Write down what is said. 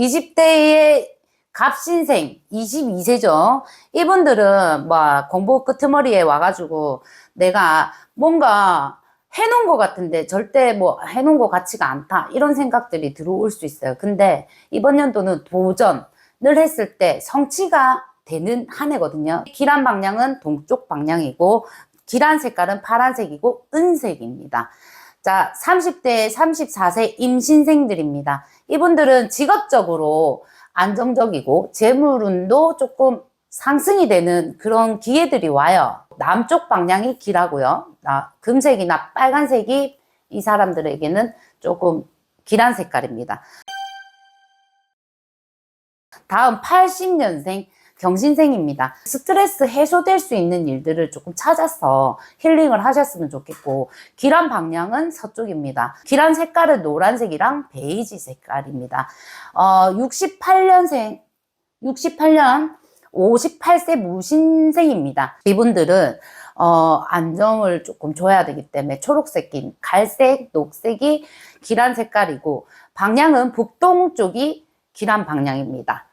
20대의 갑신생 22세죠. 이분들은 뭐 공부 끄트머리에 와가지고 내가 뭔가 해놓은 것 같은데 절대 뭐 해놓은 것 같지가 않다 이런 생각들이 들어올 수 있어요. 근데 이번 연도는 도전을 했을 때 성취가 되는 한 해거든요. 기란 방향은 동쪽 방향이고 기란 색깔은 파란색이고 은색입니다. 자, 30대, 34세 임신생들입니다. 이분들은 직업적으로 안정적이고 재물운도 조금 상승이 되는 그런 기회들이 와요. 남쪽 방향이 길하고요. 아, 금색이나 빨간색이 이 사람들에게는 조금 길한 색깔입니다. 다음 80년생 경신생입니다. 스트레스 해소될 수 있는 일들을 조금 찾아서 힐링을 하셨으면 좋겠고, 길한 방향은 서쪽입니다. 길한 색깔은 노란색이랑 베이지 색깔입니다. 어, 68년생, 68년 58세 무신생입니다. 이분들은 어, 안정을 조금 줘야 되기 때문에 초록색인 갈색, 녹색이 길한 색깔이고 방향은 북동 쪽이 길한 방향입니다.